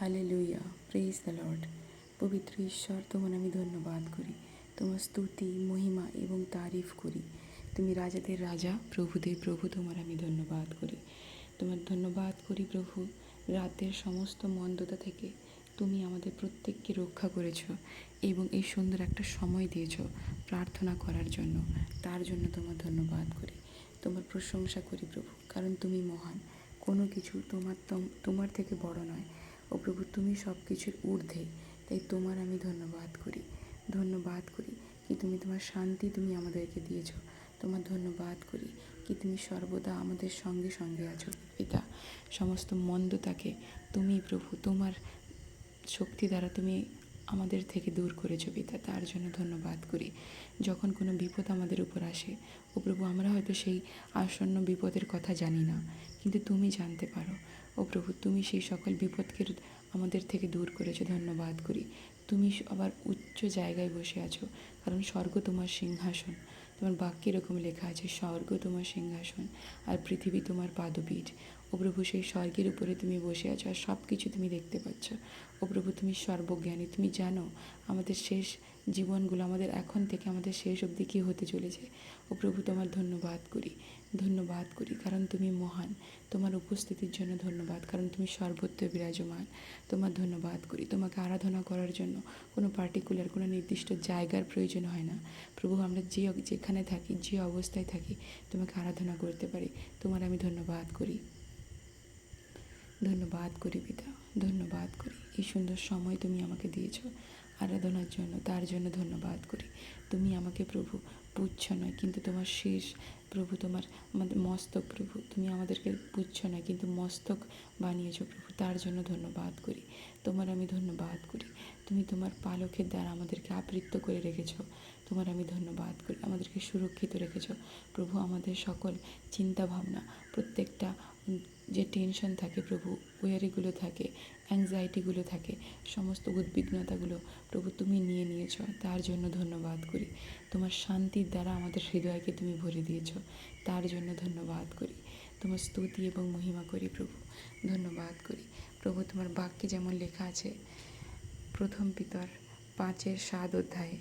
হালে লুইয়া praise the Lord পবিত্র ঈশ্বর, তোমার আমি ধন্যবাদ করি। তোমার স্তুতি, মহিমা এবং তারিফ করি। তুমি রাজাদের রাজা, প্রভুদের প্রভু, তোমার আমি ধন্যবাদ করি। তোমার ধন্যবাদ করি প্রভু, রাতের সমস্ত মন্দতা থেকে তুমি আমাদের প্রত্যেককে রক্ষা করেছ এবং এই সুন্দর একটা সময় দিয়েছ প্রার্থনা করার জন্য। তার জন্য তোমার ধন্যবাদ করি। তোমার প্রশংসা করি প্রভু, কারণ তুমি মহান। কোনো কিছু তোমার তম- তোমার থেকে বড় নয়। ও প্রভু, তুমি সব কিছুর ঊর্ধ্বে। তাই তোমার আমি ধন্যবাদ করি। ধন্যবাদ করি কি তুমি তোমার শান্তি তুমি আমাদেরকে দিয়েছ। তোমার ধন্যবাদ করি কি তুমি সর্বদা আমাদের সঙ্গে সঙ্গে আছো। পিতা, সমস্ত মন্দতাকে তুমি প্রভু, তোমার শক্তি দ্বারা তুমি আমাদের থেকে দূর করেছ পিতা, তার জন্য ধন্যবাদ করি। যখন কোনো বিপদ আমাদের উপর আসে, ও প্রভু, আমরা হয়তো সেই আসন্ন বিপদের কথা জানি না, কিন্তু তুমি জানতে পারো। ও প্রভু, তুমি সেই সকল বিপদকে আমাদের থেকে দূর করেছ, ধন্যবাদ করি। তুমি আবার উচ্চ জায়গায় বসে আছো, কারণ স্বর্গ তোমার সিংহাসন। তোমার বাক্যে এরকম লেখা আছে, স্বর্গ তোমার সিংহাসন আর পৃথিবী তোমার পাদপীঠ। ও প্রভু, সেই স্বর্গের উপরে তুমি বসে আছো আর সব কিছু তুমি দেখতে পাচ্ছ। ও প্রভু, তুমি সর্বজ্ঞানী, তুমি জানো আমাদের শেষ জীবনগুলো আমাদের এখন থেকে আমাদের শেষ অবধি কী হতে চলেছে। ও প্রভু, তোমার ধন্যবাদ করি। ধন্যবাদ করি, কারণ তুমি মহান। তোমার উপস্থিতির জন্য ধন্যবাদ, কারণ তুমি সর্বত্র বিরাজমান। তোমার ধন্যবাদ করি। তোমাকে আরাধনা করার জন্য কোনো পার্টিকুলার কোনো নির্দিষ্ট জায়গার প্রয়োজন হয় না। প্রভু, আমরা যে যেখানে থাকি, যে অবস্থায় থাকি, তোমাকে আরাধনা করতে পারি। তোমার আমি ধন্যবাদ করি। ধন্যবাদ করি পিতা, ধন্যবাদ করি। এই সুন্দর সময় তুমি আমাকে দিয়েছ। আরাধনার জন্য, তার জন্য ধন্যবাদ করি। তুমি আমাকে প্রভু পুচ্ছ নয়, কিন্তু তোমার শেষ প্রভু, তোমার আমাদের মস্তক প্রভু, তুমি আমাদেরকে পুচ্ছ নয়, কিন্তু মস্তক বানিয়েছ প্রভু, তার জন্য ধন্যবাদ করি। তোমার আমি ধন্যবাদ করি। তুমি তোমার পালকের দ্বারা আমাদেরকে আবৃত্ত করে রেখেছ। তোমার আমি ধন্যবাদ করি। আমাদেরকে সুরক্ষিত রেখেছ। প্রভু, আমাদের সকল চিন্তা ভাবনা প্রত্যেকটা যে টেনশন থাকে প্রভু, ওয়ারিগুলো থাকে, অ্যাংজাইটিগুলো থাকে, সমস্ত উদ্বিগ্নতাগুলো প্রভু তুমি নিয়ে নিয়েছ, তার জন্য ধন্যবাদ করি। তোমার শান্তির দ্বারা আমাদের হৃদয়কে তুমি ভরে দিয়েছ। তার জন্য ধন্যবাদ করি। তোমার স্তুতি এবং মহিমা করি প্রভু। ধন্যবাদ করি। প্রভু, তোমার বাক্যে যেমন লেখা আছে, প্রথম পিতর, পাঁচের সাত অধ্যায়ে,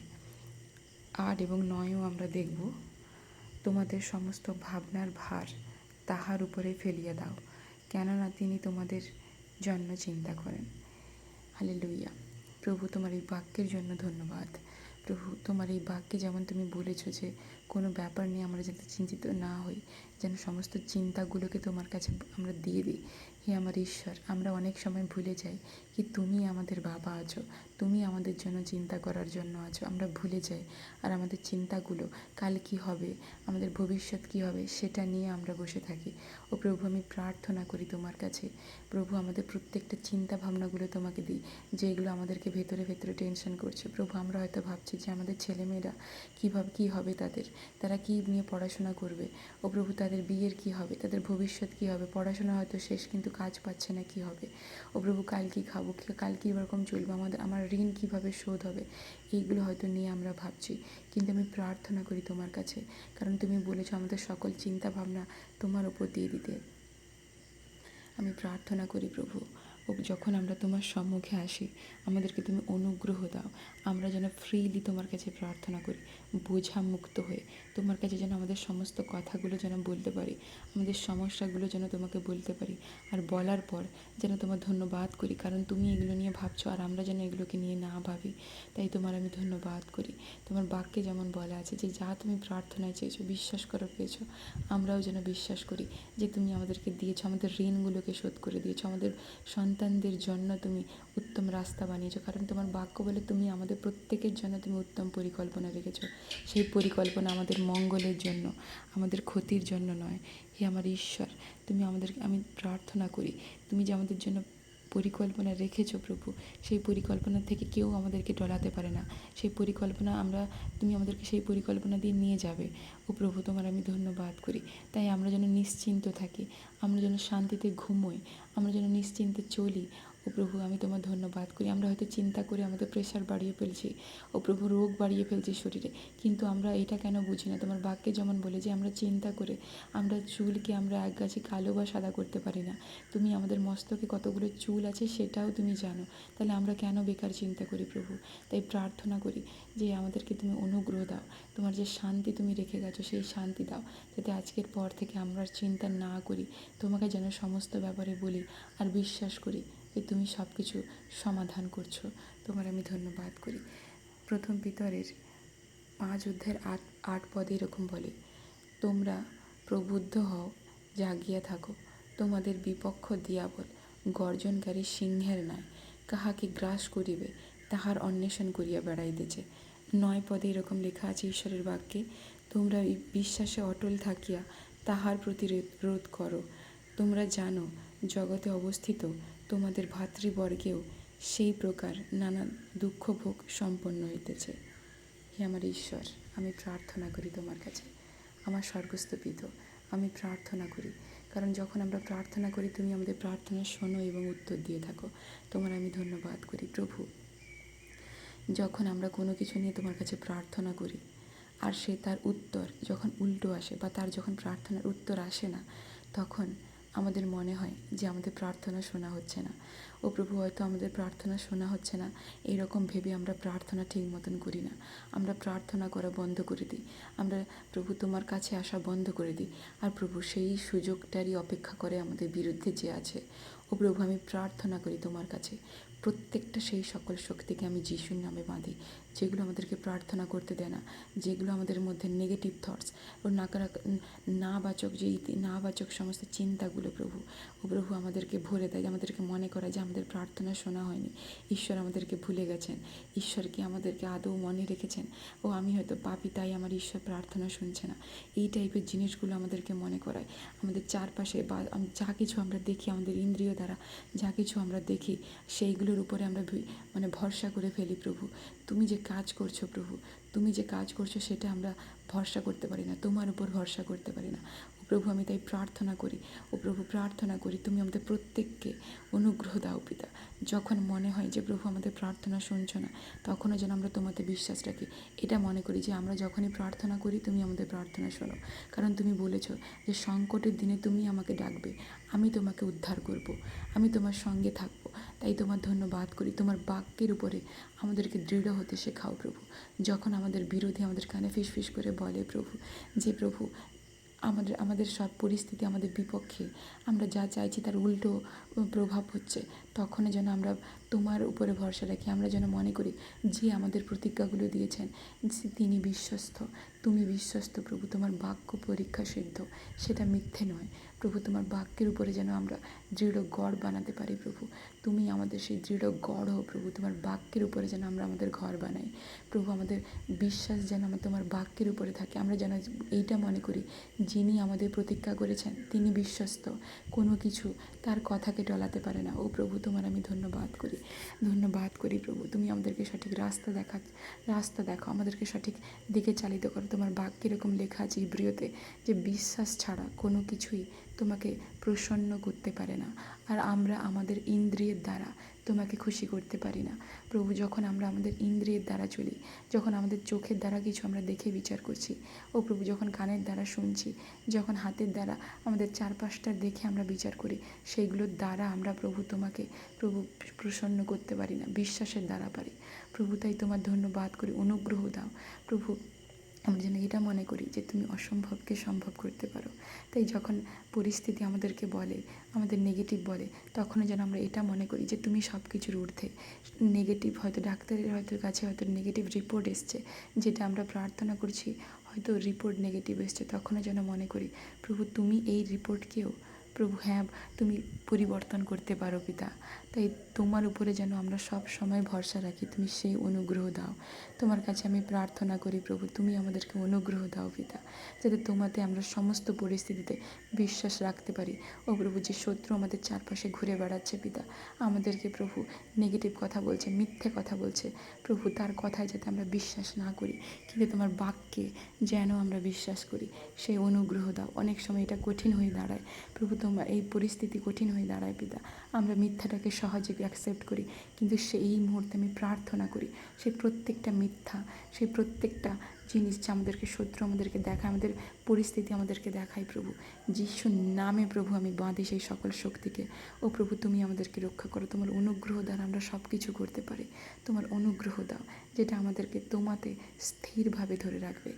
আট এবং নয়ও আমরা দেখব। তোমাদের সমস্ত ভাবনার ভার তাহার উপরে ফেলিয়া দাও, কেননা তিনি তোমাদের জন্য চিন্তা করেন। হালে লুইয়া প্রভু, তোমার এই বাক্যের জন্য ধন্যবাদ। প্রভু তোমার এই বাক্যে যেমন তুমি বলেছ যে কোনো ব্যাপার নিয়ে আমরা যাতে চিন্তিত না হই, যেন সমস্ত চিন্তাগুলোকে তোমার কাছে আমরা দিয়ে দিই। হে আমার ঈশ্বর, আমরা অনেক সময় ভুলে যাই। কি তুমি আমাদের বাবা আছো? তুমি আমাদের জন্য চিন্তা করার জন্য আছো। আমরা ভুলে যাই। আর আমাদের চিন্তাগুলো কাল কি হবে? আমাদের ভবিষ্যৎ কি হবে? সেটা নিয়ে আমরা বসে থাকি। ও প্রভু, আমি প্রার্থনা করি তোমার কাছে। প্রভু, আমাদের প্রত্যেকটা চিন্তা ভাবনাগুলো তোমাকে দিই, যেগুলো আমাদেরকে ভেতরে ভেতরে টেনশন করছে। প্রভু, আমরা হয়তো ভাবছি যে আমাদের ছেলেমেয়েরা কীভাবে, কী হবে তাদের? তারা কী নিয়ে পড়াশোনা করবে? ও প্রভু, তাদের বিয়ের কী হবে? তাদের ভবিষ্যৎ কী হবে? পড়াশোনা হয়তো শেষ, কিন্তু কাজ পাচ্ছে না, কী হবে? ও প্রভু, কাল কী খাব? কি- কাল কী রকম চলবে, আমাদের, আমার ঋণ কীভাবে শোধ হবে, এইগুলো হয়তো নিয়ে আমরা ভাবছি। কিন্তু আমি প্রার্থনা করি তোমার কাছে, কারণ তুমি বলেছ আমাদের সকল চিন্তা ভাবনা তোমার উপর দিয়ে দিতে। আমি প্রার্থনা করি প্রভু, ও যখন আমরা তোমার সম্মুখে আসি, আমাদেরকে তুমি অনুগ্রহ দাও। আমরা যেন ফ্রিলি তোমার কাছে প্রার্থনা করি বোঝা মুক্ত হয়ে তোমার কাছে যেন আমাদের সমস্ত কথাগুলো যেন বলতে পারি, আমাদের সমস্যাগুলো যেন তোমাকে বলতে পারি আর বলার পর যেন তোমার ধন্যবাদ করি। কারণ তুমি এগুলো নিয়ে ভাবছ আর আমরা যেন এগুলোকে নিয়ে না ভাবি। তাই তোমার আমি ধন্যবাদ করি। তোমার বাক্যে যেমন বলা আছে যে, যা তুমি প্রার্থনায় চেয়েছো, বিশ্বাস করে, পেয়েছ, আমরাও যেন বিশ্বাস করি যে, তুমি আমাদেরকে দিয়েছ, আমাদের ঋণগুলোকে শোধ করে দিয়েছ, আমাদের সন্তানদের জন্য তুমি উত্তম রাস্তা বানিয়েছো। কারণ তোমার বাক্য বলে তুমি আমাদের প্রত্যেকের জন্য তুমি উত্তম পরিকল্পনা রেখেছ। সেই পরিকল্পনা আমাদের মঙ্গলের জন্য, আমাদের ক্ষতির জন্য নয়। হে আমার ঈশ্বর, তুমি আমাদেরকে আমি প্রার্থনা করি, তুমি যে আমাদের জন্য পরিকল্পনা রেখেছো প্রভু, সেই পরিকল্পনা থেকে কেউ আমাদেরকে ডলাতে পারে না। সেই পরিকল্পনা আমরা, তুমি আমাদেরকে সেই পরিকল্পনা দিয়ে নিয়ে যাবে। ও প্রভু, তোমার আমি ধন্যবাদ করি। তাই আমরা যেন নিশ্চিন্ত থাকি, আমরা যেন শান্তিতে ঘুমোই, আমরা যেন নিশ্চিন্তে চলি। ও প্রভু, আমি তোমার ধন্যবাদ করি। আমরা হয়তো চিন্তা করে আমাদের প্রেশার বাড়িয়ে ফেলছি। ও প্রভু, রোগ বাড়িয়ে ফেলছি শরীরে। কিন্তু আমরা এটা কেন বুঝি না? তোমার বাক্যে যেমন বলে যে, আমরা চিন্তা করে, আমরা চুলকে আমরা এক গাছে কালো বা সাদা করতে পারি না। তুমি আমাদের মস্তকে কতগুলো চুল আছে সেটাও তুমি জানো। তাহলে আমরা কেন বেকার চিন্তা করি প্রভু? তাই প্রার্থনা করি যে, আমাদেরকে তুমি অনুগ্রহ দাও। তোমার যে শান্তি তুমি রেখে গেছো, সেই শান্তি দাও। যাতে আজকের পর থেকে আমরা চিন্তা না করি। তোমাকে যেন সমস্ত ব্যাপারে বলি আর বিশ্বাস করি। যে তুমি সব কিছু সমাধান করছ। তোমার আমি ধন্যবাদ করি। প্রথম পিতরের পাঁচ অধ্যায়ের আট আট পদে এরকম বলে, তোমরা প্রবুদ্ধ হও, জাগিয়া থাকো। তোমাদের বিপক্ষ দিয়াবল গর্জনকারী সিংহের নয়। কাহাকে গ্রাস করিবে, তাহার অন্বেষণ করিয়া বেড়াইতেছে। নয় পদে এরকম লেখা আছে ঈশ্বরের বাক্যে, তোমরা বিশ্বাসে অটল থাকিয়া তাহার প্রতি রোধ করো। তোমরা জানো, জগতে অবস্থিত তোমাদের ভাতৃবর্গেও সেই প্রকার নানা দুঃখ ভোগ সম্পন্ন হইতেছে। হে আমার ঈশ্বর, আমি প্রার্থনা করি তোমার কাছে। আমার স্বর্গস্থ পিত, আমি প্রার্থনা করি। কারণ যখন আমরা প্রার্থনা করি, তুমি আমাদের প্রার্থনা শোনো এবং উত্তর দিয়ে থাকো। তোমার আমি ধন্যবাদ করি, প্রভু। যখন আমরা কোনো কিছু নিয়ে তোমার কাছে প্রার্থনা করি, আর সে তার উত্তর যখন উল্টো আসে বা তার যখন প্রার্থনার উত্তর আসে না, তখন আমাদের মনে হয় যে আমাদের প্রার্থনা শোনা হচ্ছে না। ও প্রভু, হয়তো আমাদের প্রার্থনা শোনা হচ্ছে না। এরকম ভেবে আমরা প্রার্থনা ঠিক মতন করি না। আমরা প্রার্থনা করা বন্ধ করে দিই। আমরা, প্রভু, তোমার কাছে আসা বন্ধ করে দিই। আর প্রভু, সেই সুযোগটারই অপেক্ষা করে আমাদের বিরুদ্ধে যে আছে। ও প্রভু, আমি প্রার্থনা করি তোমার কাছে। প্রত্যেকটা সেই সকল শক্তিকে আমি যিশুর নামে বাঁধি। যেগুলো আমাদেরকে প্রার্থনা করতে দেয় না, যেগুলো আমাদের মধ্যে নেগেটিভ থটস ও নাকারা না বাচক যে ইতি- না বাচক সমস্ত চিন্তাগুলো প্রভু, ও প্রভু আমাদেরকে ভরে দেয় আমাদেরকে মনে করায় যে আমাদের প্রার্থনা শোনা হয়নি। ঈশ্বর আমাদেরকে ভুলে গেছেন। ঈশ্বর কি আমাদেরকে আদৌ মনে রেখেছেন? ও আমি হয়তো পাপি, তাই আমার ঈশ্বর প্রার্থনা শুনছে না। এই টাইপের জিনিসগুলো আমাদেরকে মনে করায়। আমাদের চারপাশে বা যা কিছু আমরা দেখি আমাদের ইন্দ্রিয় দ্বারা, যা কিছু আমরা দেখি, সেইগুলোর উপরে আমরা মানে ভরসা করে ফেলি প্রভু। তুমি যে কাজ করছ প্রভু, তুমি যে কাজ করছ সেটা আমরা ভরসা করতে পারি না, তোমার উপর ভরসা করতে পারি না। প্রভু, আমি তাই প্রার্থনা করি। ও প্রভু, প্রার্থনা করি, তুমি আমাদের প্রত্যেককে অনুগ্রহ দাও পিতা। যখন মনে হয় যে প্রভু আমাদের প্রার্থনা শুনছো না, তখনও যেন আমরা তোমাতে বিশ্বাস রাখি। এটা মনে করি যে আমরা যখনই প্রার্থনা করি, তুমি আমাদের প্রার্থনা শোনো। কারণ তুমি বলেছ যে সংকটের দিনে তুমি আমাকে ডাকবে, আমি তোমাকে উদ্ধার করব, আমি তোমার সঙ্গে থাকব। তাই তোমার ধন্যবাদ করি, তোমার বাক্যের উপরে আমাদেরকে দৃঢ় হতে শেখাও প্রভু। যখন আমাদের বিরোধী আমাদের কানে ফিস ফিস করে বলে প্রভু, যে প্রভু আমাদের আমাদের সব পরিস্থিতি আমাদের বিপক্ষে আমরা যা চাইছি তার উল্টো প্রভাব হচ্ছে। তখন যেন আমরা তোমার উপরে ভরসা রাখি। আমরা যেন মনে করি, যে আমাদের প্রতিজ্ঞাগুলো দিয়েছেন তিনি বিশ্বস্ত। তুমি বিশ্বস্ত প্রভু, তোমার বাক্য পরীক্ষা সিদ্ধ। সেটা মিথ্যে নয়। প্রভু, তোমার বাক্যের উপরে যেন আমরা দৃঢ় গড় বানাতে পারি প্রভু। তুমি আমাদের সেই দৃঢ় গড় হো প্রভু, তোমার বাক্যের উপরে যেন আমরা আমাদের ঘর বানাই। প্রভু, আমাদের বিশ্বাস যেন আমার, তোমার বাক্যের উপরে থাকে। আমরা যেন এইটা মনে করি, যিনি আমাদের প্রতিজ্ঞা করেছেন, তিনি বিশ্বস্ত। কোনো কিছু তার কথাকে টলাতে পারে না। ও প্রভু, তোমার আমি ধন্যবাদ। করি, প্রভু, তুমি আমাদেরকে সঠিক রাস্তা দেখা, রাস্তা দেখো, আমাদেরকে সঠিক দিকে চালিত করো। তোমার বাক্য এরকম লেখা আছে ইব্রিয়তে যে, বিশ্বাস ছাড়া কোনো কিছুই তোমাকে প্রসন্ন করতে পারে না। আর আমরা আমাদের ইন্দ্রিয়ের দ্বারা তোমাকে খুশি করতে পারি না। প্রভু, যখন আমরা আমাদের ইন্দ্রিয়ের দ্বারা চলি, যখন আমাদের চোখের দ্বারা কিছু আমরা দেখে বিচার করছি, ও প্রভু, যখন কানের দ্বারা শুনছি, যখন হাতের দ্বারা আমাদের চারপাশটা দেখে আমরা বিচার করি সেইগুলোর দ্বারা আমরা প্রভু তোমাকে, প্রভু, প্রসন্ন করতে পারি না, বিশ্বাসের দ্বারা পারি। প্রভু, তাই তোমার ধন্যবাদ করি অনুগ্রহ দাও। প্রভু আমরা যেন এটা মনে করি যে তুমি অসম্ভবকে সম্ভব করতে পারো। তাই যখন পরিস্থিতি আমাদেরকে বলে, আমাদের নেগেটিভ বলে, তখনও যেন আমরা এটা মনে করি যে তুমি সব কিছুর ঊর্ধ্বে। নেগেটিভ হয়তো ডাক্তারের হয়তো কাছে হয়তো নেগেটিভ রিপোর্ট এসছে, যেটা আমরা প্রার্থনা করছি, হয়তো রিপোর্ট নেগেটিভ এসছে, তখনও যেন মনে করি, প্রভু, তুমি এই রিপোর্টকেও প্রভু হ্যাঁ তুমি পরিবর্তন করতে পারো পিতা। তাই তোমার উপরে যেন আমরা সব সময় ভরসা রাখি, তুমি সেই অনুগ্রহ দাও। তোমার কাছে আমি প্রার্থনা করি প্রভু, তুমি আমাদেরকে অনুগ্রহ দাও পিতা, যাতে তোমাতে আমরা সমস্ত পরিস্থিতিতে বিশ্বাস রাখতে পারি। ও প্রভু, যে শত্রু আমাদের চারপাশে ঘুরে বেড়াচ্ছে পিতা, আমাদেরকে প্রভু নেগেটিভ কথা বলছে, মিথ্যে কথা বলছে। প্রভু, তার কথায় যাতে আমরা বিশ্বাস না করি, কিন্তু তোমার বাক্যে যেন আমরা বিশ্বাস করি। সেই অনুগ্রহ দাও। অনেক সময় এটা কঠিন হয়ে দাঁড়ায়। প্রভু, তোমার এই পরিস্থিতি কঠিন হয়ে দাঁড়ায় পিতা। আমরা মিথ্যাটাকে সহজে অ্যাকসেপ্ট করি, কিন্তু সেই মুহূর্তে আমি প্রার্থনা করি সেই প্রত্যেকটা মিথ্যা সেই প্রত্যেকটা জিনিস যা আমাদেরকে শত্রু আমাদেরকে দেখায়, আমাদের পরিস্থিতি আমাদেরকে দেখায় প্রভু। যিশুর নামে প্রভু আমি বাঁধি সেই সকল শক্তিকে। ও প্রভু, তুমি আমাদেরকে রক্ষা করো। তোমার অনুগ্রহ দ্বারা আমরা সব কিছু করতে পারি। তোমার অনুগ্রহ দাও, যেটা আমাদেরকে তোমাতে স্থিরভাবে ধরে রাখবে।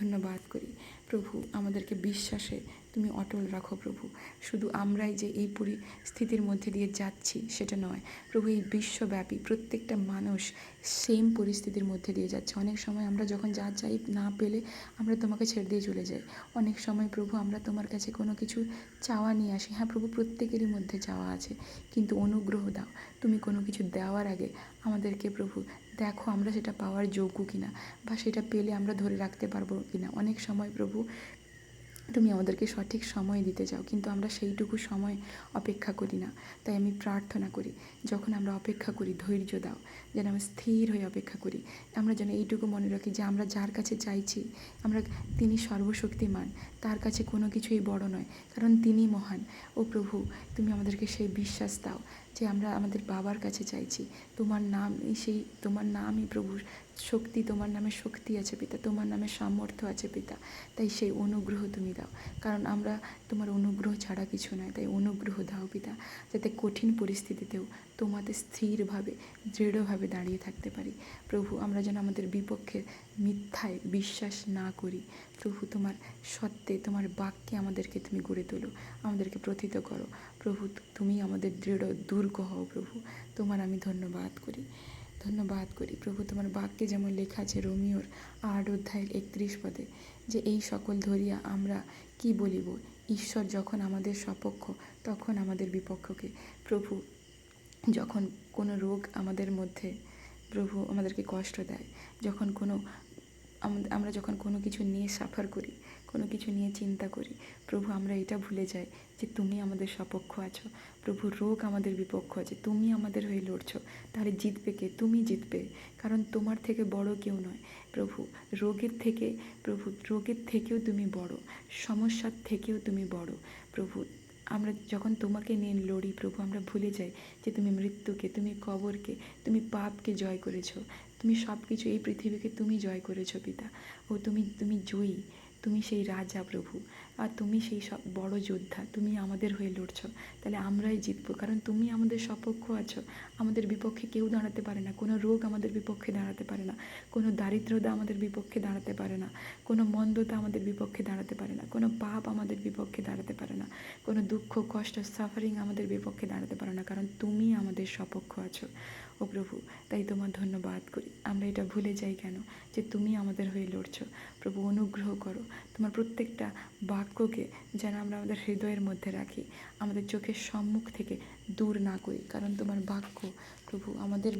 ধন্যবাদ করি। প্রভু আমাদেরকে বিশ্বাসে তুমি অটল রাখো প্রভু। শুধু আমরাই যে এই পরিস্থিতির মধ্যে দিয়ে যাচ্ছি, সেটা নয়। প্রভু, এই বিশ্বব্যাপী প্রত্যেকটা মানুষ সেম পরিস্থিতির মধ্যে দিয়ে যাচ্ছে। অনেক সময় আমরা যখন যা চাই না পেলে আমরা তোমাকে ছেড়ে দিয়ে চলে যাই। অনেক সময় প্রভু, আমরা তোমার কাছে কোনো কিছু চাওয়া নিয়ে আসি। হ্যাঁ প্রভু, প্রত্যেকেরই মধ্যে চাওয়া আছে, কিন্তু অনুগ্রহ দাও। তুমি কোনো কিছু দেওয়ার আগে আমাদেরকে প্রভু, দেখো আমরা সেটা পাওয়ার যোগ্য কিনা, বা সেটা পেলে আমরা ধরে রাখতে পারব কিনা। অনেক সময় প্রভু তুমি আমাদেরকে সঠিক সময় দিতে চাও, কিন্তু আমরা সেইটুকু সময় অপেক্ষা করি না। তাই আমি প্রার্থনা করি, যখন আমরা অপেক্ষা করি, ধৈর্য দাও, যেন আমি স্থির হয়ে অপেক্ষা করি। আমরা যেন এইটুকু মনে রাখি যে আমরা যার কাছে চাইছি, আমরা তিনি সর্বশক্তিমান, তার কাছে কোনো কিছুই বড় নয়, কারণ তিনি মহান। ও প্রভু, তুমি আমাদেরকে সেই বিশ্বাস দাও যে আমরা আমাদের বাবার কাছে চাইছি, তোমার নাম সেই, তোমার নামই প্রভু শক্তি, তোমার নামে শক্তি আছে পিতা, তোমার নামে সামর্থ্য আছে পিতা। তাই সেই অনুগ্রহ তুমি দাও। কারণ আমরা তোমার অনুগ্রহ ছাড়া কিছু নয়, তাই অনুগ্রহ দাও পিতা, যাতে কঠিন পরিস্থিতিতেও তোমাতে স্থিরভাবে, দৃঢ়ভাবে দাঁড়িয়ে থাকতে পারি। প্রভু, আমরা যেন আমাদের বিপক্ষে মিথ্যায় বিশ্বাস না করি। প্রভু, তোমার সত্যে, তোমার বাক্যে আমাদেরকে তুমি গড়ে তোলো, আমাদেরকে প্রথিত করো। প্রভু, তুমি আমাদের দৃঢ়, দুর্গ হও প্রভু। তোমার আমি ধন্যবাদ করি। ধন্যবাদ করি প্রভু, তোমার বাক্যে যেমন লেখা আছে রোমিওর আট অধ্যায়ের একত্রিশ পদে, যে এই সকল ধরিয়া আমরা কি বলিব? ঈশ্বর যখন আমাদের সপক্ষ, তখন আমাদের বিপক্ষকে। প্রভু, যখন কোনো রোগ আমাদের মধ্যে, প্রভু আমাদেরকে কষ্ট দেয়, যখন কোনো, আমরা যখন কোনো কিছু নিয়ে সাফার করি কোনো কিছু নিয়ে চিন্তা করি। প্রভু, আমরা এটা ভুলে যাই যে তুমি আমাদের সপক্ষ আছো। প্রভু, রোগ আমাদের বিপক্ষ আছে। তুমি আমাদের হয়ে লড়ছো। তাহলে জিতবে কে? তুমি জিতবে। কারণ তোমার থেকে বড় কেউ নয়। প্রভু, রোগের থেকে, প্রভু, রোগের থেকেও তুমি বড়। সমস্যার থেকেও তুমি বড়। প্রভু, আমরা যখন তোমাকে নিয়ে লড়ি, প্রভু, আমরা ভুলে যাই যে তুমি মৃত্যুকে, তুমি কবরকে, তুমি পাপকে জয় করেছ। তুমি সব কিছু এই পৃথিবীকে তুমি জয় করেছ, পিতা। ও তুমি তুমি জয়ী। তুমি সেই রাজা প্রভু। আর তুমি সেই সব বড় যোদ্ধা, তুমি আমাদের হয়ে লড়ছো। তাহলে আমরাই জিতবো, কারণ তুমি আমাদের সপক্ষ আছো। আমাদের বিপক্ষে কেউ দাঁড়াতে পারে না, কোনো রোগ আমাদের বিপক্ষে দাঁড়াতে পারে না, কোনো দারিদ্রতা আমাদের বিপক্ষে দাঁড়াতে পারে না, কোনো মন্দতা আমাদের বিপক্ষে দাঁড়াতে পারে না, কোনো পাপ আমাদের বিপক্ষে দাঁড়াতে পারে না, কোনো দুঃখ, কষ্ট সাফারিং আমাদের বিপক্ষে দাঁড়াতে পারে না, কারণ তুমি আমাদের সপক্ষ আছো। ও প্রভু, তাই তোমার ধন্যবাদ করি। আমরা এটা ভুলে যাই কেন? যে তুমি আমাদের হয়ে লড়ছো। প্রভু, অনুগ্রহ করো। তোমার প্রত্যেকটা বাক্যকে যেন আমরা আমাদের হৃদয়ের মধ্যে রাখি, আমাদের চোখের সম্মুখ থেকে দূর না করি। কারণ তোমার বাক্য প্রভু আমাদের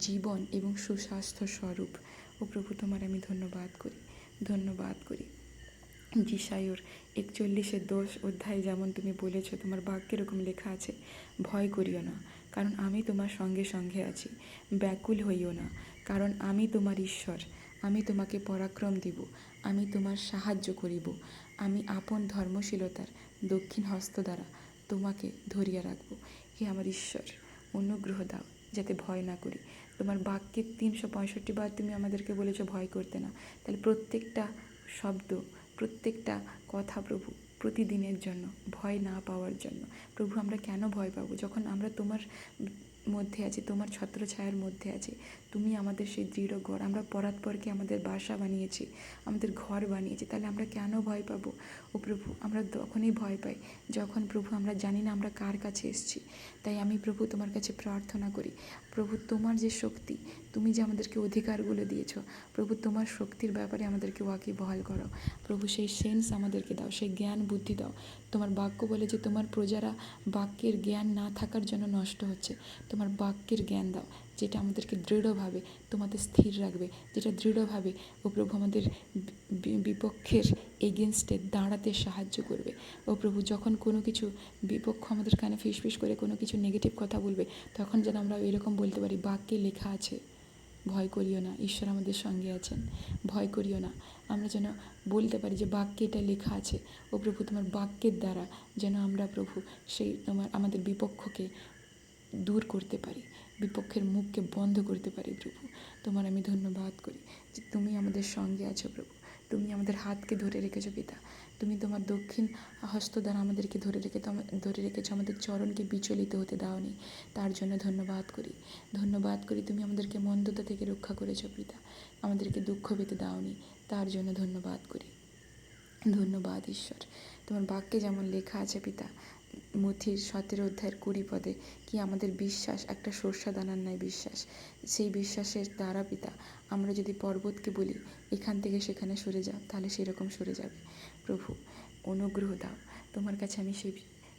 জীবন এবং সুস্বাস্থ্য স্বরূপ। ও প্রভু, তোমার আমি ধন্যবাদ করি ধন্যবাদ করি। যিশায়ুর একচল্লিশের দোষ অধ্যায় যেমন তুমি বলেছ, তোমার বাক্যে এরকম লেখা আছে, ভয় করিও না, কারণ আমি তোমার সঙ্গে সঙ্গে আছি, ব্যাকুল হইও না, কারণ আমি তোমার ঈশ্বর, আমি তোমাকে পরাক্রম দিব আমি তোমার সাহায্য করিব। আমি আপন ধর্মশীলতার দক্ষিণ হস্ত দ্বারা তোমাকে ধরিয়া রাখব। হে আমার ঈশ্বর, অনুগ্রহ দাও যাতে ভয় না করি। তোমার বাক্যে তিনশো পঁয়ষট্টি বার তুমি আমাদেরকে বলেছ, ভয় করতে না। তাহলে প্রত্যেকটা শব্দ, প্রত্যেকটা কথা প্রভু প্রতিদিনের জন্য, ভয় না পাওয়ার জন্য। প্রভু, আমরা কেন ভয় পাবো? যখন আমরা তোমার মধ্যে আছে, তোমার ছত্রছায়ার মধ্যে আছে। তুমি আমাদের সেই দৃঢ় ঘর, আমরা পরাৎপরকে আমাদের বাসা বানিয়েছি, আমাদের ঘর বানিয়েছি। তাহলে আমরা কেন ভয় পাবো? ও প্রভু, আমরা তখনই ভয় পাই যখন প্রভু আমরা জানি না আমরা কার কাছে এসেছি। তাই আমি প্রভু তোমার কাছে প্রার্থনা করি। প্রভু, তোমার যে শক্তি, তুমি যে আমাদেরকে অধিকারগুলো দিয়েছ, প্রভু, তোমার শক্তির ব্যাপারে আমাদেরকে ওয়াকিবহাল করো। প্রভু, সেই সেন্স আমাদেরকে দাও, সেই জ্ঞান বুদ্ধি দাও। তোমার বাক্য বলে যে তোমার প্রজারা বাক্যের জ্ঞান না থাকার জন্য নষ্ট হচ্ছে। তোমার বাক্যের জ্ঞান দাও, যেটা আমাদেরকে দৃঢ়ভাবে তোমাদের স্থির রাখবে, যেটা দৃঢ়ভাবে ও প্রভু আমাদের বিপক্ষের এগেনস্টে দাঁড়াতে সাহায্য করবে। ও প্রভু, যখন কোনো কিছু বিপক্ষ আমাদের কানে ফিসফিস করে, কোনো কিছু নেগেটিভ কথা বলবে, তখন যেন আমরা এরকম বলতে পারি, বাক্যে লেখা আছে, ভয় করিও না, ঈশ্বর আমাদের সঙ্গে আছেন, ভয় করিও না। আমরা যেন বলতে পারি যে, বাক্যে এটা লেখা আছে, ও প্রভু, তোমার বাক্যের দ্বারা যেন আমরা প্রভু সেই তোমার, আমাদের বিপক্ষকে দূর করতে পারি, বিপক্ষের মুখকে বন্ধ করতে পারি প্রভু। তোমার আমি ধন্যবাদ করি যে তুমি আমাদের সঙ্গে আছো প্রভু। তুমি আমাদের হাতকে ধরে রেখেছো, পিতা। তুমি তোমার দক্ষিণ হস্ত দ্বারা আমাদেরকে ধরে রেখে ধরে রেখেছো, আমাদের চরণকে বিচলিত হতে দাওনি। তার জন্য ধন্যবাদ করি। ধন্যবাদ করি তুমি আমাদেরকে মন্দতা থেকে রক্ষা করেছ, পিতা। আমাদেরকে দুঃখ পেতে দাওনি। তার জন্য ধন্যবাদ করি। ধন্যবাদ, ঈশ্বর। তোমার বাক্যে যেমন লেখা আছে, পিতা মথির সতেরো অধ্যায়ের কুড়ি পদে কি আমাদের বিশ্বাস? একটা সর্ষা দানার ন্যায় বিশ্বাস। সেই বিশ্বাসের দ্বারা পিতা আমরা যদি পর্বতকে বলি, এখান থেকে সেখানে সরে যাও, তাহলে সেরকম সরে যাবে। প্রভু, অনুগ্রহ দাও। তোমার কাছে আমি সেই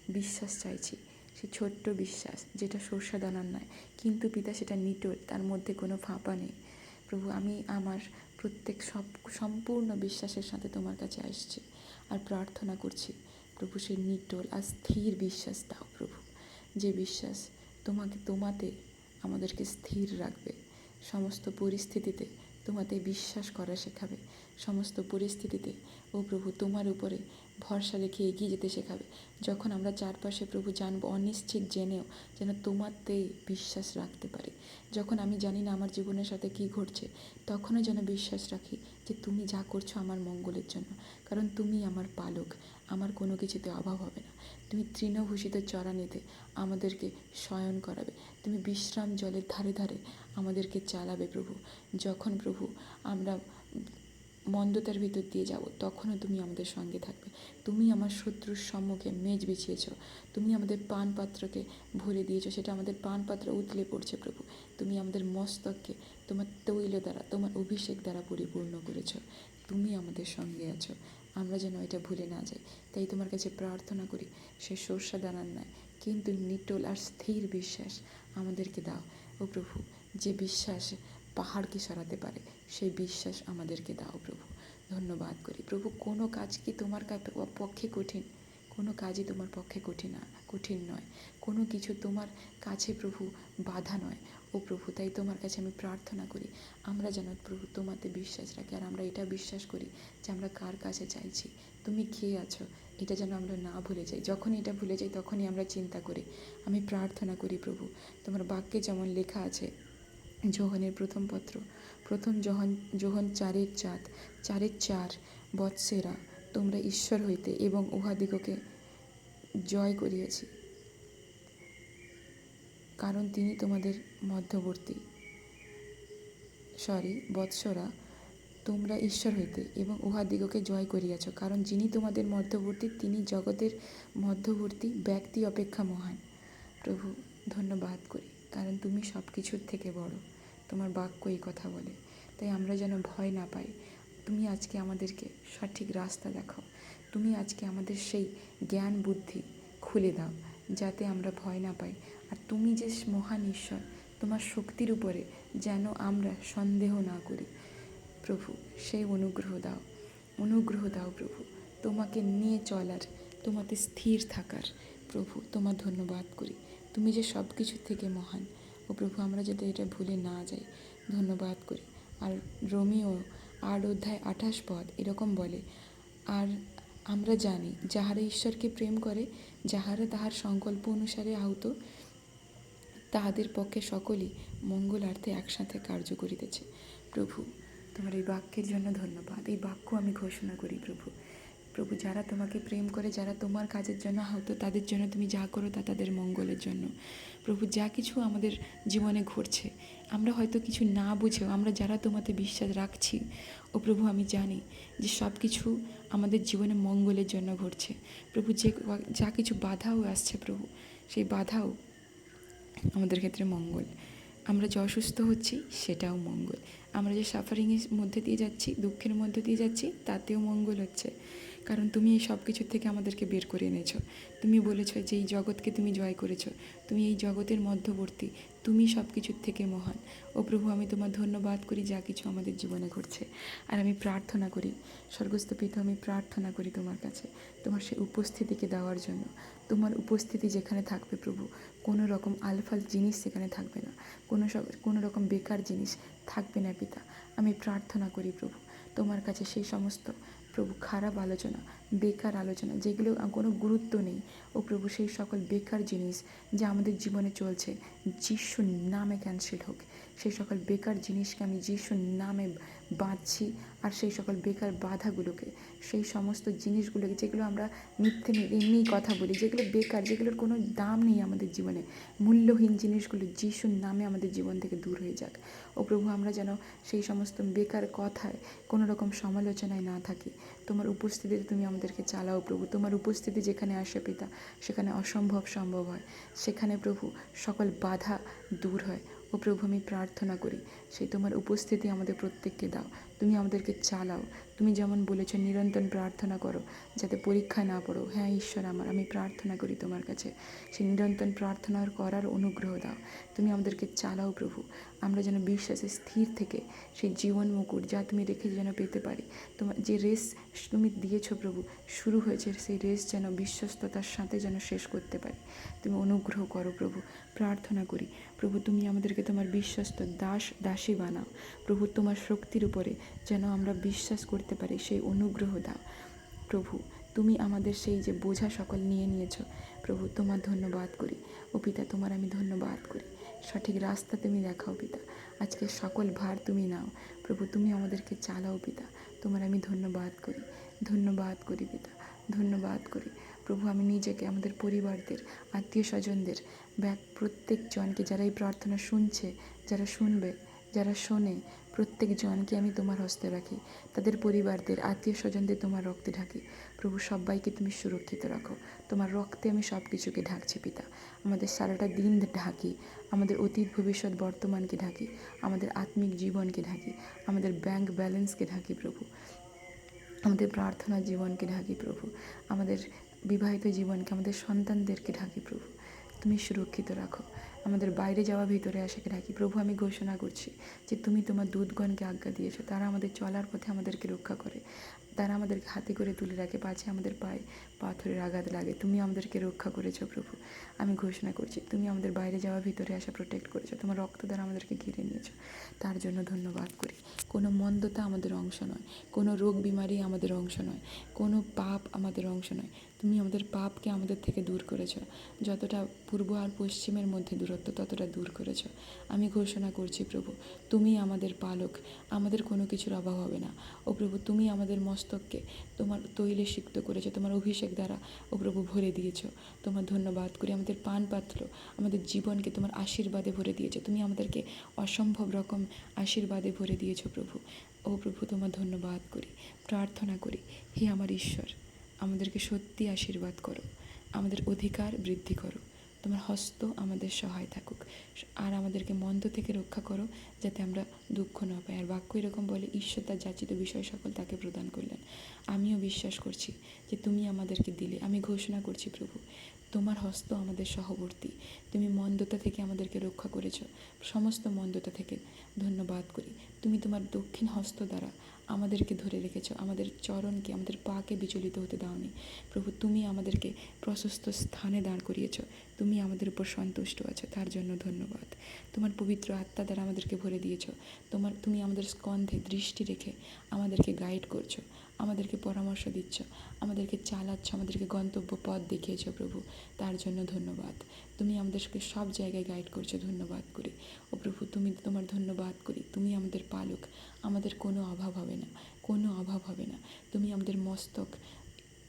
বিশ্বাস চাইছি সেই ছোট্ট বিশ্বাস, যেটা সর্ষা দানার নয় কিন্তু পিতা, সেটা নিটোর, তার মধ্যে কোনো ফাঁপা নেই। প্রভু, আমি আমার প্রত্যেক সব, সম্পূর্ণ বিশ্বাসের সাথে তোমার কাছে আসছি আর প্রার্থনা করছি। প্রভু সেই নিটোল আর স্থির বিশ্বাস দাও প্রভু। যে বিশ্বাস তোমাকে তোমাতে আমাদেরকে স্থির রাখবে, সমস্ত পরিস্থিতিতে তোমাতে বিশ্বাস করা শেখাবে। সমস্ত পরিস্থিতিতে ও প্রভু, তোমার উপরে ভরসা রেখে এগিয়ে যেতে শেখাবে। যখন আমরা চারপাশে প্রভু জানব, অনিশ্চিত জেনেও যেন তোমাতেই বিশ্বাস রাখতে পারি। যখন আমি জানি না আমার জীবনের সাথে কী ঘটছে, তখনও যেন বিশ্বাস রাখি যে তুমি যা করছ আমার মঙ্গলের জন্য, কারণ তুমি আমার পালক। আমার কোনো কিছুতে অভাব হবে না। তুমি তৃণভূষিত চড়ানিতে আমাদেরকে শয়ন করাবে। তুমি বিশ্রাম জলের ধারে ধারে আমাদেরকে চালাবে প্রভু। যখন প্রভু আমরা মন্দতার ভিতর দিয়ে যাব, তখনও তুমি আমাদের সঙ্গে থাকবে। তুমি আমার শত্রুর সম্মুখে মেজ বিছিয়েছ। তুমি আমাদের পান পাত্রকে ভরে দিয়েছ। সেটা আমাদের পান পাত্র উতলে পড়ছে প্রভু। তুমি আমাদের মস্তককে, তোমার তৈল দ্বারা, তোমার অভিষেক দ্বারা পরিপূর্ণ করেছ। তুমি আমাদের সঙ্গে আছো। আমরা যেন এটা ভুলে না যাই। তাই তোমার কাছে প্রার্থনা করি, সে সর্ষা দানার নয় কিন্তু নিটোল আর স্থির বিশ্বাস আমাদেরকে দাও। ও প্রভু, যে বিশ্বাস পাহাড়কে সরাতে পারে, সেই বিশ্বাস আমাদেরকে দাও প্রভু। ধন্যবাদ করি। প্রভু, কোনো কাজ কি তোমার পক্ষে কঠিন? কোনো কাজই তোমার পক্ষে কঠিন কঠিন নয়। কোনো কিছু তোমার কাছে প্রভু, বাধা নয়। ও প্রভু, তাই তোমার কাছে আমি প্রার্থনা করি, আমরা যেন প্রভু তোমাতে বিশ্বাস রাখি, আর আমরা এটা বিশ্বাস করি যে আমরা কার কাছে চাইছি। তুমি কে আছো? এটা যেন আমরা না ভুলে যাই। যখনই এটা ভুলে যাই, তখনই আমরা চিন্তা করি। আমি প্রার্থনা করি প্রভু, তোমার বাক্যে যেমন লেখা আছে যোহনের প্রথম পত্র, প্রথম যোহন যোহন চারের চাঁদ, চারের চার, বৎসেরা, তোমরা ঈশ্বর হইতে এবং উহাদিগকে জয় করিয়াছি। কারণ তিনি তোমাদের মধ্যবর্তী। সরি বৎসরা, তোমরা ঈশ্বর হইতে এবং উহাদিগকে জয় করিয়াছ, কারণ যিনি তোমাদের মধ্যবর্তী, তিনি জগতের মধ্যবর্তী ব্যক্তি অপেক্ষা মহান। প্রভু, ধন্যবাদ করি, কারণ তুমি সব কিছুর থেকে বড়। তোমার বাক্য এই কথা বলে, তাই আমরা যেন ভয় না পাই। তুমি আজকে আমাদেরকে সঠিক রাস্তা দেখাও। তুমি আজকে আমাদের সেই জ্ঞান বুদ্ধি খুলে দাও। যাতে আমরা ভয় না পাই। আর তুমি যে মহান ঈশ্বর, তোমার শক্তির উপরে যেন আমরা সন্দেহ না করি। প্রভু, সেই অনুগ্রহ দাও। অনুগ্রহ দাও প্রভু। তোমাকে নিয়ে চলার, তোমাতে স্থির থাকার। প্রভু, তোমার ধন্যবাদ করি। তুমি যে সব কিছুর থেকে মহান। ও প্রভু, আমরা যাতে এটা ভুলে না যাই, ধন্যবাদ করি। আর রোমিও আট অধ্যায় আঠাশ পদ এরকম বলে, আর আমরা জানি, যাহারা ঈশ্বরকে প্রেম করে, যাহারা তাহার সংকল্প অনুসারে আহত, তাহাদের পক্ষে সকলই মঙ্গলার্থে একসাথে কার্য করিতেছে। প্রভু, তোমার এই বাক্যের জন্য ধন্যবাদ। এই বাক্য আমি ঘোষণা করি, প্রভু। প্রভু, যারা তোমাকে প্রেম করে, যারা তোমার কাজের জন্য আহত, তাদের জন্য তুমি যা করো তা তাদের মঙ্গলের জন্য। প্রভু, যা কিছু আমাদের জীবনে ঘটছে, আমরা হয়তো কিছু না বুঝেও আমরা যারা তোমাতে বিশ্বাস রাখছি, ও প্রভু, আমি জানি যে সব কিছু আমাদের জীবনে মঙ্গলের জন্য ঘটছে। প্রভু যে যা কিছু বাধাও আসছে প্রভু, সেই বাধাও আমাদের ক্ষেত্রে মঙ্গল। আমরা যে অসুস্থ হচ্ছি, সেটাও মঙ্গল। আমরা যে সাফারিংয়ের মধ্যে দিয়ে যাচ্ছি, দুঃখের মধ্যে দিয়ে যাচ্ছি, তাতেও মঙ্গল হচ্ছে। কারণ তুমি এই সব কিছুর থেকে আমাদেরকে বের করে এনেছো। তুমি বলেছ যে এই জগৎকে তুমি জয় করেছ। তুমি এই জগতের মধ্যবর্তী। তুমি সব কিছুর থেকে মহান। ও প্রভু, আমি তোমার ধন্যবাদ করি যা কিছু আমাদের জীবনে ঘটছে। আর আমি প্রার্থনা করি, স্বর্গস্থ পিতা, আমি প্রার্থনা করি তোমার কাছে, তোমার সেই উপস্থিতিকে দেওয়ার জন্য। তোমার উপস্থিতি যেখানে থাকবে প্রভু, কোনো রকম আলফাল জিনিস সেখানে থাকবে না। কোনো সব, কোনো রকম বেকার জিনিস থাকবে না পিতা। আমি প্রার্থনা করি প্রভু, তোমার কাছে সেই সমস্ত প্রভু খারাপ আলোচনা, বেকার আলোচনা, যেগুলো কোনো গুরুত্ব নেই। ও প্রভু, সেই সকল বেকার জিনিস যা আমাদের জীবনে চলছে যিশুর নামে ক্যান্সেল হোক। সেই সকল বেকার জিনিসকে আমি যিশুর নামে বাঁধছি আর সেই সকল বেকার বাধাগুলোকে, সেই সমস্ত জিনিসগুলোকে যেগুলো আমরা মিথ্যে এমনিই কথা বলি, যেগুলো বেকার, যেগুলোর কোনো দাম নেই আমাদের জীবনে, মূল্যহীন জিনিসগুলো যিশুর নামে আমাদের জীবন থেকে দূর হয়ে যাক। ও প্রভু, আমরা যেন সেই সমস্ত বেকার কথায় কোনো রকম সমালোচনায় না থাকি। তোমার উপস্থিতিতে তুমি আমাদেরকে চালাও প্রভু। তোমার উপস্থিতি যেখানে আসে পিতা, সেখানে অসম্ভব সম্ভব হয়। সেখানে প্রভু সকল বাধা দূর হয়। ও প্রভু আমি প্রার্থনা করি। সেই তোমার উপস্থিতি আমাদের প্রত্যেককে দাও। তুমি আমাদেরকে চালাও। তুমি যেমন বলেছ, নিরন্তর প্রার্থনা করো, যাতে পরীক্ষায় না পড়ো। হ্যাঁ ঈশ্বর আমার, আমি প্রার্থনা করি তোমার কাছে। সেই নিরন্তর প্রার্থনা করার অনুগ্রহ দাও। তুমি আমাদেরকে চালাও প্রভু। আমরা যেন বিশ্বাসে স্থির থেকে সেই জীবন মুকুট যা তুমি রেখে যেন পেতে পারি, তোমার যে রেস তুমি দিয়েছ প্রভু, শুরু হয়েছে সেই রেস যেন বিশ্বস্ততার সাথে যেন শেষ করতে পারি। তুমি অনুগ্রহ করো প্রভু, প্রার্থনা করি। প্রভু, তুমি আমাদেরকে তোমার বিশ্বস্ত দাস, দাসী বানাও প্রভু, তোমার শক্তির উপরে যেন আমরা বিশ্বাস করতে পারি সেই অনুগ্রহ দাও প্রভু, তুমি আমাদের সেই যে বোঝা সকল নিয়ে নিয়েছো, প্রভু, তোমার ধন্যবাদ করি। ও পিতা, তোমার আমি ধন্যবাদ করি। সঠিক রাস্তা তুমি দেখাও পিতা। আজকে সকল ভার তুমি নাও। প্রভু, তুমি আমাদেরকে চালাও পিতা। তোমার আমি ধন্যবাদ করি। ধন্যবাদ করি পিতা। ধন্যবাদ করি। প্রভু, আমি নিজেকে, আমাদের পরিবারদের, আত্মীয় স্বজনদের ব্যাক প্রত্যেক জনকে যারা এই প্রার্থনা শুনছে, যারা শুনবে যারা শোনে প্রত্যেক জনকে আমি তোমার হস্তে রাখি। তাদের পরিবারদের আত্মীয় স্বজনদের তোমার রক্তে ঢাকি। প্রভু, সবাইকে তুমি সুরক্ষিত রাখো। তোমার রক্তে আমি সব কিছুকে ঢাকছি, পিতা। আমাদের সারাটা দিন ঢাকি। আমাদের অতীত, ভবিষ্যৎ, বর্তমানকে ঢাকি। আমাদের আত্মিক জীবনকে ঢাকি। আমাদের ব্যাংক ব্যালেন্সকে ঢাকি, প্রভু। আমাদের প্রার্থনা জীবনকে ঢাকি, প্রভু। আমাদের বিবাহিত জীবনকে, আমাদের সন্তানদেরকে ঢাকি, প্রভু। তুমি সুরক্ষিত রাখো। আমাদের বাইরে যাওয়া ভিতরে আসাকে ঢাকি প্রভু, আমি ঘোষণা করছি যে তুমি তোমার দুধগণকে আজ্ঞা দিয়েছ। তারা আমাদের চলার পথে আমাদেরকে রক্ষা করে। তারা আমাদেরকে হাতে করে তুলে রাখে, পাছে আমাদের পায়ে পাথরের আঘাত লাগে। তুমি আমাদেরকে রক্ষা করেছ প্রভু। আমি ঘোষণা করছি, তুমি আমাদের বাইরে যাওয়া ভিতরে আসা প্রোটেক্ট করেছ। তোমার রক্ত দ্বারা আমাদেরকে ঘিরে নিয়েছো। তার জন্য ধন্যবাদ করি। কোনো মন্দতা আমাদের অংশ নয়। কোনো রোগ বিমারি আমাদের অংশ নয়। কোনো পাপ আমাদের অংশ নয়। তুমি আমাদের পাপকে আমাদের থেকে দূর করেছ। যতটা পূর্ব আর পশ্চিমের মধ্যে দূরত্ব, ততটা দূর করেছ। আমি ঘোষণা করছি, প্রভু, তুমি আমাদের পালক। আমাদের কোনো কিছুর অভাব হবে না। ও প্রভু, তুমি আমাদের মস্তককে তোমার তৈলে সিক্ত করেছ, তোমার অভিষেক দ্বারা ও প্রভু ভরে দিয়েছ। তোমার ধন্যবাদ করি আমাদের পান পাত্র, আমাদের জীবনকে তোমার আশীর্বাদে ভরে দিয়েছ। তুমি আমাদেরকে অসম্ভব রকম আশীর্বাদে ভরে দিয়েছ প্রভু। ও প্রভু, তোমার ধন্যবাদ করি, প্রার্থনা করি, হে আমার ঈশ্বর। আমাদেরকে সত্যি আশীর্বাদ করো। আমাদের অধিকার বৃদ্ধি করো। তোমার হস্ত আমাদের সহায় থাকুক। আর আমাদেরকে মন্দ থেকে রক্ষা করো, যাতে আমরা দুঃখ না পাই। আর বাক্য এরকম বলে, ঈশ্বর তার যাচিত বিষয় সকল তাকে প্রদান করলেন। আমিও বিশ্বাস করছি যে তুমি আমাদেরকে দিলে। আমি ঘোষণা করছি, প্রভু, তোমার হস্ত আমাদের সহবর্তী। তুমি মন্দতা থেকে আমাদেরকে রক্ষা করেছ। সমস্ত মন্দতা থেকে ধন্যবাদ করি। তুমি তোমার দক্ষিণ হস্ত দ্বারা আমাদেরকে ধরে রেখেছো, আমাদের চরণকে, আমাদের পাকে বিচলিত হতে দাওনি। প্রভু, তুমি আমাদেরকে প্রশস্ত স্থানে দাঁড় করিয়েছ। তুমি আমাদের উপর সন্তুষ্ট আছো, তার জন্য ধন্যবাদ। তোমার পবিত্র আত্মা দ্বারা আমাদেরকে ভরে দিয়েছ। তোমার, তুমি আমাদের স্কন্ধে দৃষ্টি রেখে আমাদেরকে গাইড করছ। আমাদেরকে পরামর্শ দিচ্ছ, আমাদেরকে চালাচ্ছ, আমাদেরকে গন্তব্য পথ দেখিয়েছ প্রভু। তার জন্য ধন্যবাদ। তুমি আমাদেরকে সব জায়গায় গাইড করছ, ধন্যবাদ করি। ও প্রভু, তুমি তোমার ধন্যবাদ করি। তুমি আমাদের পালক। আমাদের কোনো অভাব হবে না। কোনো অভাব হবে না। তুমি আমাদের মস্তক,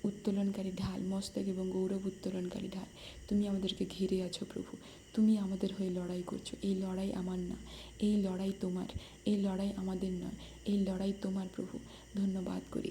উত্তোলনকারী ঢাল, মস্তক এবং গৌরব উত্তোলনকারী ঢাল। তুমি আমাদেরকে ঘিরে আছো প্রভু। তুমি আমাদের হয়ে লড়াই করছ। এই লড়াই আমার না। এই লড়াই তোমার। এই লড়াই আমাদের নয়। এই লড়াই তোমার প্রভু। ধন্যবাদ করি।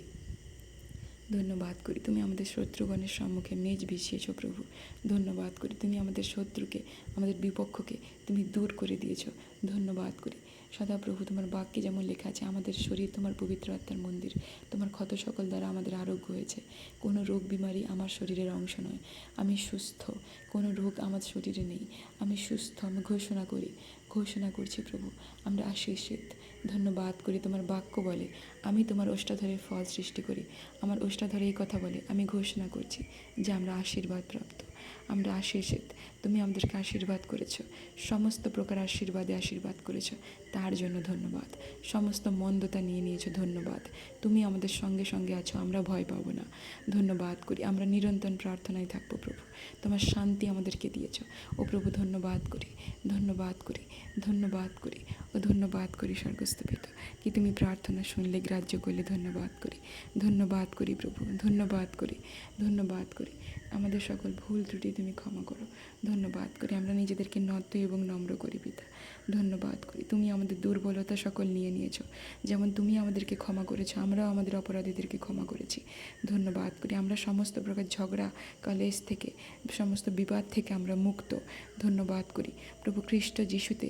ধন্যবাদ করি তুমি আমাদের শত্রুগণের সম্মুখে মেজ বিছিয়েছো প্রভু। ধন্যবাদ করি তুমি আমাদের শত্রুকে, আমাদের বিপক্ষকে তুমি দূর করে দিয়েছ। ধন্যবাদ করি। সদা প্রভু, তোমার বাক্যে যেমন লেখা আছে, আমাদের শরীর তোমার পবিত্র আত্মার মন্দির। তোমার ক্ষত সকল দ্বারা আমাদের আরোগ্য হয়েছে। কোনো রোগ বিমারি আমার শরীরের অংশ নয়। আমি সুস্থ। কোনো রোগ আমার শরীরে নেই। আমি সুস্থ, আমি ঘোষণা করি। ঘোষণা করছি প্রভু, আমরা আশীর্ষিত। ধন্যবাদ করি তোমার বাক্য বলে। আমি তোমার ওষ্ঠাধরের ফল সৃষ্টি করি। আমার ওষ্ঠাধরে এই কথা বলে। আমি ঘোষণা করছি যে আমরা আশীর্বাদ প্রাপ্ত আমরা আশীর্ষিত। তুমি আমাদেরকে আশীর্বাদ করেছ। সমস্ত প্রকার আশীর্বাদে আশীর্বাদ করেছ। তার জন্য ধন্যবাদ। সমস্ত মন্দতা নিয়ে নিয়েছো, ধন্যবাদ। তুমি আমাদের সঙ্গে সঙ্গে আছো, আমরা ভয় পাবো না। ধন্যবাদ করি। আমরা নিরন্তর প্রার্থনায় থাকব, প্রভু। তোমার শান্তি আমাদেরকে দিয়েছ। ও প্রভু, ধন্যবাদ করি। ধন্যবাদ করি। ধন্যবাদ করি। ও ধন্যবাদ করি স্বর্গস্থ পিতা কি তুমি প্রার্থনা শুনলে, গ্রাহ্য করলে ধন্যবাদ করি। ধন্যবাদ করি প্রভু। ধন্যবাদ করি। ধন্যবাদ করি। আমাদের সকল ভুল ত্রুটি তুমি ক্ষমা করো। ধন্যবাদ করি আমরা নিজেদেরকে নত এবং নম্র করি পিতা। ধন্যবাদ করি। তুমি আমাদের দুর্বলতা সকল নিয়ে নিয়েছো। যেমন তুমি আমাদেরকে ক্ষমা করেছ, আমরাও আমাদের অপরাধীদেরকে ক্ষমা করেছি। ধন্যবাদ করি। আমরা সমস্ত প্রকার ঝগড়া, কলেজ থেকে, সমস্ত বিবাদ থেকে আমরা মুক্ত। ধন্যবাদ করি। প্রভু খ্রিস্ট যিশুতে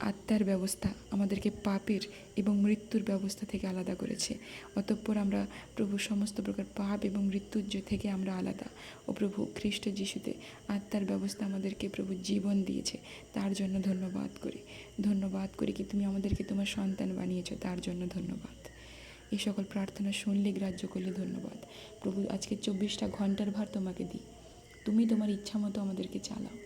আত্মার ব্যবস্থা আমাদেরকে পাপের এবং মৃত্যুর ব্যবস্থা থেকে আলাদা করেছে। অতঃপর আমরা প্রভু সমস্ত প্রকার পাপ এবং মৃত্যুর থেকে আমরা আলাদা। ও প্রভু খ্রিস্ট যিশুতে আত্মার ব্যবস্থা আমাদেরকে প্রভু জীবন দিয়েছে, তার জন্য ধন্যবাদ করি। ধন্যবাদ করি কি তুমি আমাদেরকে তোমার সন্তান বানিয়েছ, তার জন্য ধন্যবাদ। এই সকল প্রার্থনা শুনলে গ্রাহ্য করলে ধন্যবাদ। প্রভু আজকে চব্বিশটা ঘণ্টার ভার তোমাকে দিই। তুমি তোমার ইচ্ছা মতো আমাদেরকে চালাও।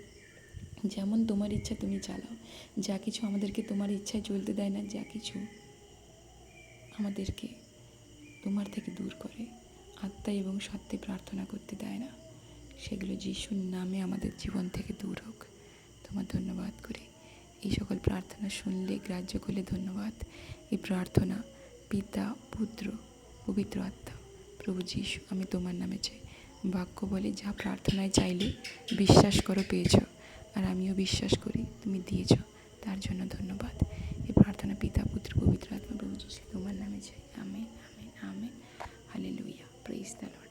যেমন তোমার ইচ্ছা তুমি চালাও। যা কিছু আমাদেরকে তোমার ইচ্ছায় চলতে দেয় না, যা কিছু আমাদেরকে তোমার থেকে দূর করে, আত্মা এবং সত্যে প্রার্থনা করতে দেয় না। সেগুলো যিশুর নামে আমাদের জীবন থেকে দূর হোক। তোমার ধন্যবাদ করি। এই সকল প্রার্থনা শুনলে গ্রাহ্য করলে ধন্যবাদ। এই প্রার্থনা, পিতা, পুত্র, পবিত্র আত্মা, প্রভু যিশু, আমি তোমার নামে চাই। বাক্য বলে যা প্রার্থনায় চাইলে বিশ্বাস করো, পেয়েছ। আর আমিও বিশ্বাস করি, তুমি দিয়েছ, তার জন্য ধন্যবাদ। এই প্রার্থনা পিতা, পুত্র, পবিত্র আত্মা, প্রভু তোমার নামে চাই। Amen amen amen. Hallelujah praise the Lord